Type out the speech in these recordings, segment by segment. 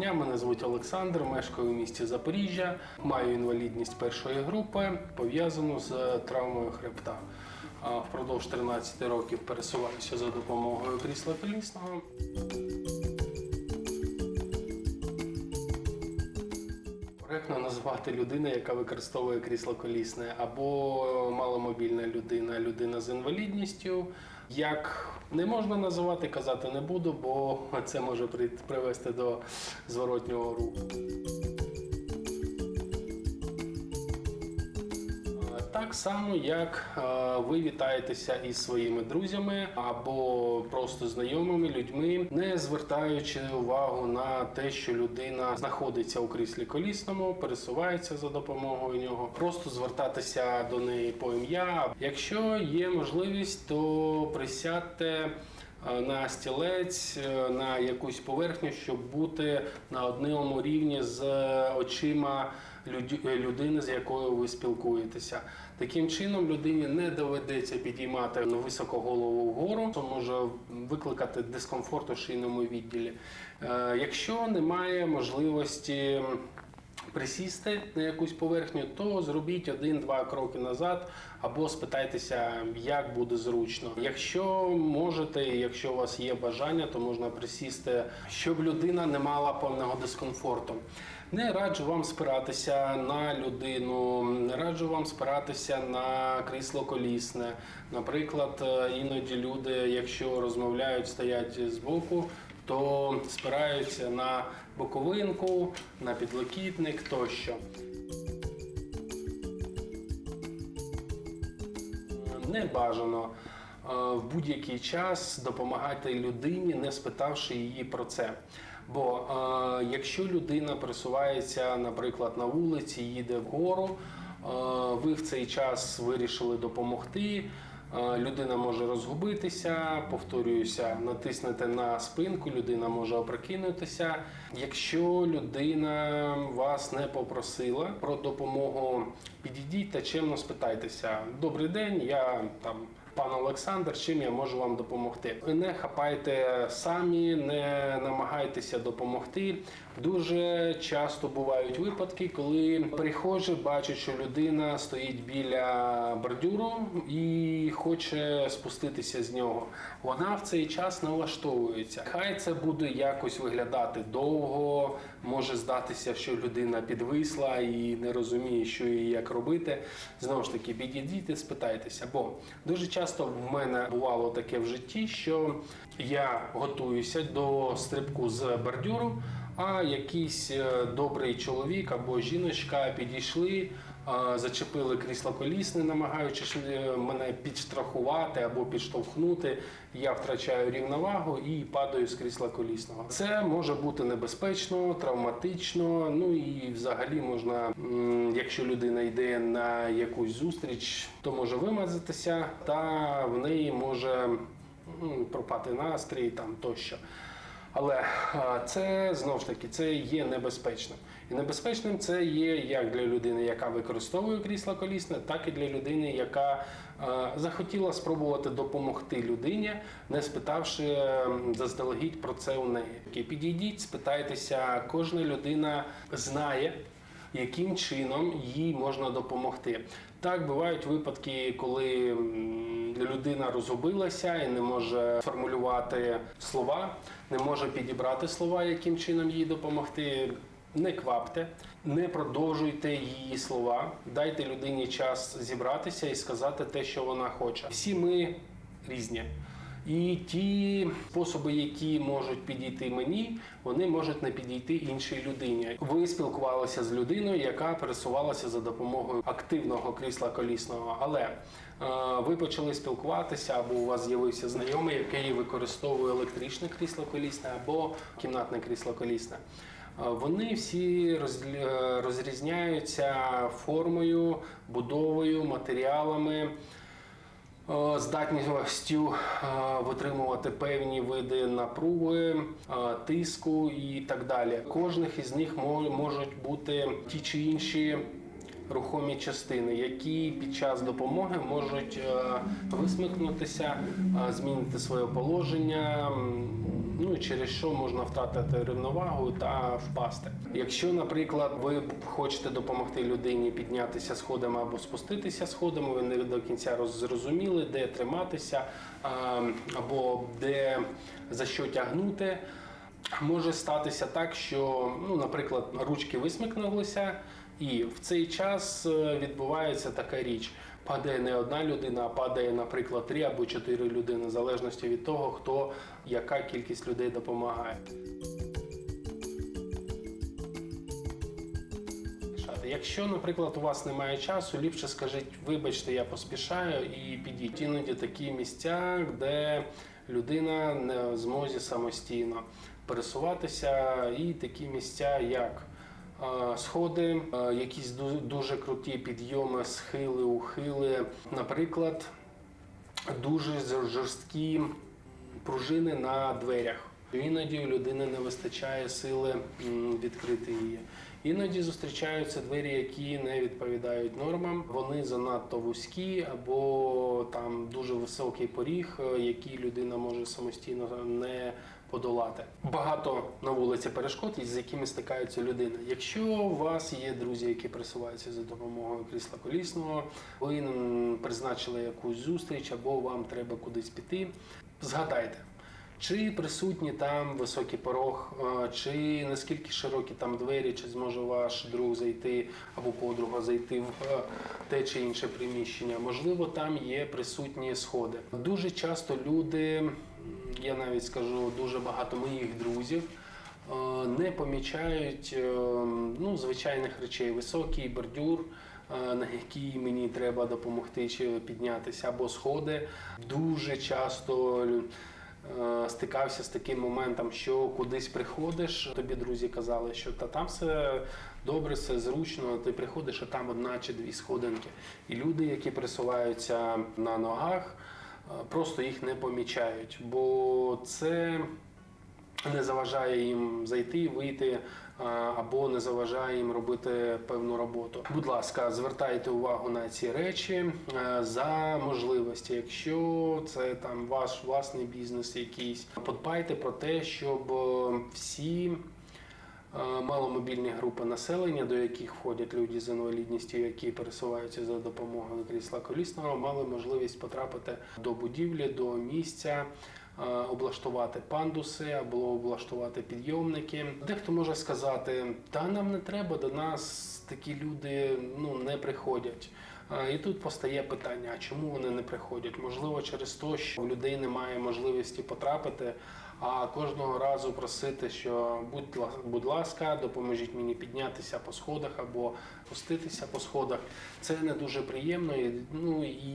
дня, мене звуть Олександр, мешкаю в місті Запоріжжя, маю інвалідність першої групи, пов'язану з травмою хребта. Впродовж 13 років пересуваюся за допомогою крісла колісного. Коректно назвати людина, яка використовує крісло колісне, або маломобільна людина, людина з інвалідністю. Як не можна називати, казати не буду, бо це може при- привести до зворотнього руху. Так само, як е, ви вітаєтеся із своїми друзями або просто знайомими людьми, не звертаючи увагу на те, що людина знаходиться у кріслі колісному, пересувається за допомогою нього, просто звертатися до неї по ім'я. Якщо є можливість, то присядьте. е, На стілець, е, на якусь поверхню, щоб бути на одному рівні з очима людини, з якою ви спілкуєтеся. Таким чином людині не доведеться підіймати високо голову вгору, це може викликати дискомфорт у шийному відділі. Е, Якщо немає можливості присісти на якусь поверхню, то зробіть один-два кроки назад або спитайтеся, як буде зручно. Якщо можете, якщо у вас є бажання, то можна присісти, щоб людина не мала певного дискомфорту. Не раджу вам спиратися на людину, не раджу вам спиратися на крісло колісне. Наприклад, іноді люди, якщо розмовляють, стоять збоку, то спираються на боковинку, на підлокітник тощо. Не бажано е, в будь-який час допомагати людині, не спитавши її про це. Бо е, якщо людина пересувається, наприклад, на вулиці, їде вгору, е, ви в цей час вирішили допомогти. Людина може розгубитися, повторююся, натиснете на спинку, людина може опрокинутися. Якщо людина вас не попросила про допомогу, підійдіть та чемно спитайтеся. Добрий день, я там пан Олександр, чим я можу вам допомогти. Не хапайте самі, не намагайтеся допомогти. Дуже часто бувають випадки, коли перехожі бачать, що людина стоїть біля бордюру і хоче спуститися з нього. Вона в цей час налаштовується. Хай це буде якось виглядати довго, може здатися, що людина підвисла і не розуміє, що і як робити. Знову ж таки, підійдіть спитайтеся. Бо дуже часто в мене бувало таке в житті, що я готуюся до стрибку з бордюру, а якийсь е, добрий чоловік або жіночка підійшли, зачепили крісло колісне, намагаючись е, мене підстрахувати або підштовхнути. Я втрачаю рівновагу і падаю з крісла колісного. Це може бути небезпечно, травматично. Ну і взагалі можна, якщо людина йде на якусь зустріч, то може вимазатися, та в неї може пропати настрій там тощо. Але це знову ж таки це є небезпечним. І небезпечним це є як для людини, яка використовує крісло колісне, так і для людини, яка захотіла спробувати допомогти людині, не спитавши заздалегідь про це у неї. Підійдіть, спитайтеся, кожна людина знає. Яким чином їй можна допомогти? Так бувають випадки, коли людина розгубилася і не може формулювати слова, не може підібрати слова, яким чином їй допомогти. Не квапте, не продовжуйте її слова, дайте людині час зібратися і сказати те, що вона хоче. Всі ми різні. І ті способи, які можуть підійти мені, вони можуть не підійти іншій людині. Ви спілкувалися з людиною, яка пересувалася за допомогою активного крісла колісного, але е, ви почали спілкуватися, або у вас з'явився знайомий, який використовує електричне крісло колісне або кімнатне крісло колісне. Е, Вони всі е, розрізняються формою, будовою, матеріалами. Е, здатністю е, витримувати певні види напруги, е, тиску і так далі. Кожних із них мо- можуть бути ті чи інші рухомі частини, які під час допомоги можуть висмикнутися, змінити своє положення, ну через що можна втратити рівновагу та впасти. Якщо, наприклад, ви хочете допомогти людині піднятися сходами або спуститися сходами, ви не до кінця роз- зрозуміли, де триматися або де за що тягнути. Може статися так, що, ну, наприклад, ручки висмикнулися, і в цей час е, відбувається така річ. Падає не одна людина, а падає, наприклад, три або чотири людини, в залежності від того, хто яка кількість людей допомагає. Якщо, наприклад, у вас немає часу, ліпше скажіть, вибачте, я поспішаю і підіть. Іноді такі місця, де людина не в змозі самостійно пересуватися, і такі місця, як сходи, якісь дуже круті підйоми, схили, ухили. Наприклад, дуже жорсткі пружини на дверях. Іноді у людини не вистачає сили відкрити її. Іноді зустрічаються двері, які не відповідають нормам. Вони занадто вузькі або там дуже високий поріг, е, який людина може самостійно не подолати. Багато на вулиці перешкод, з якими стикається людина. Якщо у вас є друзі, які присуваються за допомогою крісла колісного, ви призначили якусь зустріч або вам треба кудись піти, згадайте. Чи присутні там високий порог, е, чи наскільки широкі там двері, чи зможе ваш друг зайти або подруга зайти в е, те чи інше приміщення? Можливо, там є присутні сходи. Дуже часто люди, я навіть скажу, дуже багато моїх друзів. е, Не помічають е, ну, звичайних речей, високий бордюр, е, на який мені треба допомогти чи піднятися, або сходи. Дуже часто стикався з таким моментом, що кудись приходиш, тобі друзі казали, що та там все добре, все зручно. Ти приходиш, а там одна чи дві сходинки. І люди, які пересуваються на ногах, просто їх не помічають, бо це не заважає їм зайти, вийти або не заважає їм робити певну роботу. Будь ласка, звертайте увагу на ці речі за можливості. Якщо це там ваш власний бізнес якийсь, подбайте про те, щоб е, всі. Маломобільні групи населення, до яких входять люди з інвалідністю, які пересуваються за допомогою крісла колісного, мали можливість потрапити до будівлі, до місця, облаштувати пандуси або облаштувати підйомники. Дехто може сказати, та нам не треба до нас такі люди ну не приходять. І тут постає питання: а чому вони не приходять? Можливо, через те, що у людей немає можливості потрапити, а кожного разу просити, що будь ла- будь ласка, допоможіть мені піднятися по сходах або спуститися по сходах. Це не дуже приємно. Ну і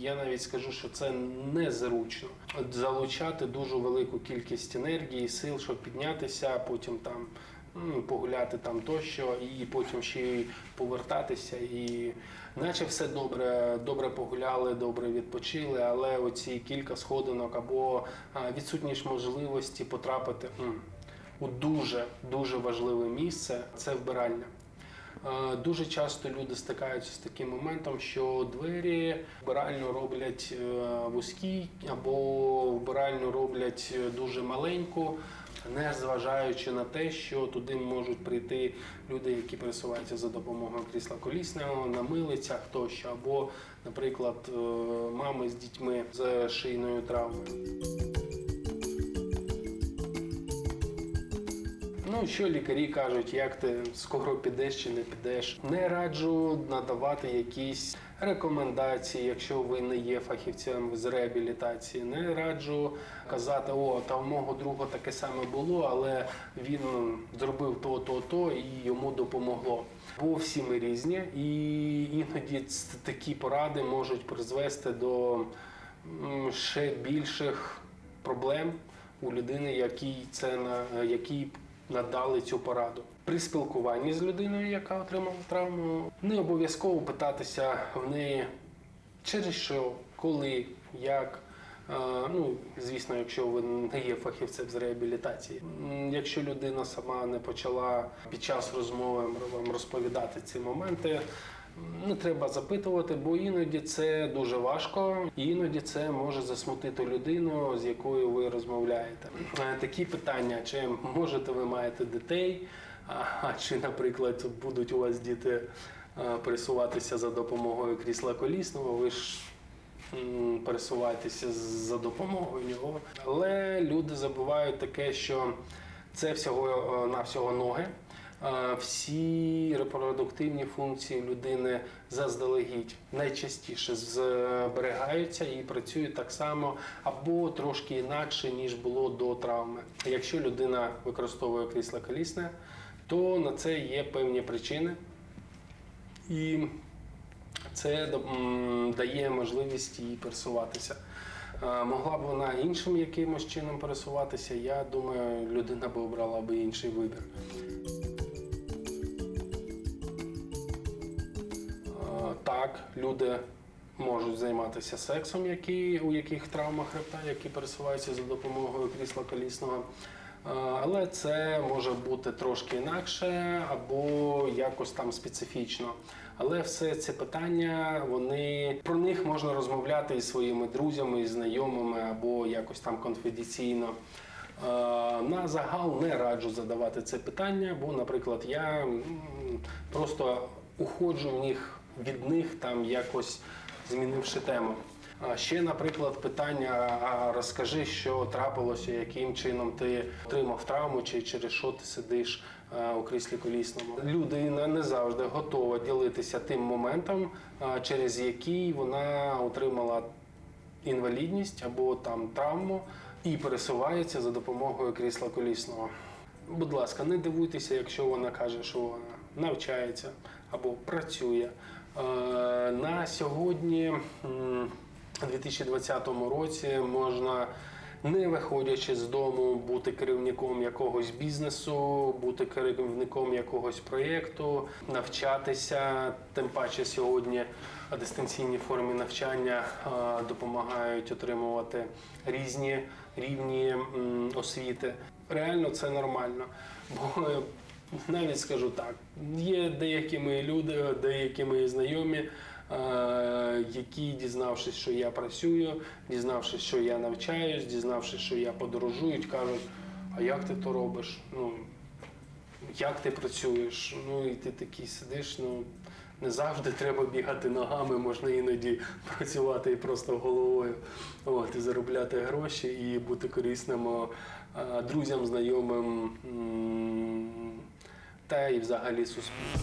я навіть скажу, що це незручно. Залучати дуже велику кількість енергії, сил, щоб піднятися, потім там. Ну, Погуляти там тощо, і потім ще й повертатися, і наче все добре, добре погуляли, добре відпочили, але оці кілька сходинок або відсутність можливості потрапити у дуже дуже важливе місце це вбиральня. Дуже часто люди стикаються з таким моментом, що двері вбиральню роблять е, вузькі або вбиральню роблять е, дуже маленьку, не зважаючи на те, що туди можуть прийти люди, які пересуваються за допомогою крісла колісного, на милицях тощо, або, наприклад, е, мами з дітьми з шийною травмою. Ну, що лікарі кажуть, як ти скоро підеш чи не підеш. Не раджу надавати якісь рекомендації, якщо ви не є фахівцем з реабілітації. Не раджу казати, о, та в мого друга таке саме було, але він зробив то, то, то і йому допомогло. Бо всі ми різні, і іноді такі поради можуть призвести до ще більших проблем у людини, якій це на якій надали цю пораду. При спілкуванні з людиною, яка отримала травму, не обов'язково питатися в неї через що, коли, як. Ну, звісно, якщо ви не є фахівцем з реабілітації. Якщо людина сама не почала під час розмови вам розповідати ці моменти, Не треба запитувати, бо іноді це дуже важко, іноді це може засмутити людину, з якою ви розмовляєте. Е, Такі питання: чи можете ви маєте дітей, а чи, наприклад, будуть у вас діти е, пересуватися за допомогою крісла колісного? Ви ж м, пересуваєтеся за допомогою нього. Але люди забувають таке, що це всього е, навсього ноги. Всі репродуктивні функції людини заздалегідь найчастіше зберігаються і працюють так само або трошки інакше, ніж було до травми. Якщо людина використовує крісло колісне, то на це є певні причини. І це дає можливість їй пересуватися. Могла б вона іншим якимось чином пересуватися, я думаю, людина би обрала би інший вибір. Так, люди можуть займатися сексом, які, у яких травма хребта, які пересуваються за допомогою крісла колісного. Е, Але це може бути трошки інакше або якось там специфічно. Але все ці питання, вони про них можна розмовляти із своїми друзями, із знайомими або якось там конфіденційно. Е, На загал не раджу задавати це питання, бо, наприклад, я просто уходжу в них від них там якось змінивши тему. Ще, наприклад, питання: а розкажи, що трапилося, яким чином ти отримав травму, чи через що ти сидиш у кріслі колісному. Людина не завжди готова ділитися тим моментом, через який вона отримала інвалідність або там травму і пересувається за допомогою крісла колісного. Будь ласка, не дивуйтеся, якщо вона каже, що вона навчається або працює. Е, На сьогодні, у 2020 році, можна, не виходячи з дому, бути керівником якогось бізнесу, бути керівником якогось проєкту, навчатися. Тим паче сьогодні дистанційні форми навчання е, допомагають отримувати різні рівні освіти. Реально це нормально. Бо навіть скажу так, є деякі мої люди, деякі мої знайомі, е, які, дізнавшись, що я працюю, дізнавшись, що я навчаюсь, дізнавшись, що я подорожую, кажуть, а як ти то робиш? Ну, як ти працюєш? Ну і ти такий сидиш, ну. Не завжди треба бігати ногами, можна іноді працювати і просто головою, от, і заробляти гроші, і бути корисним е, друзям, знайомим та і взагалі суспільству.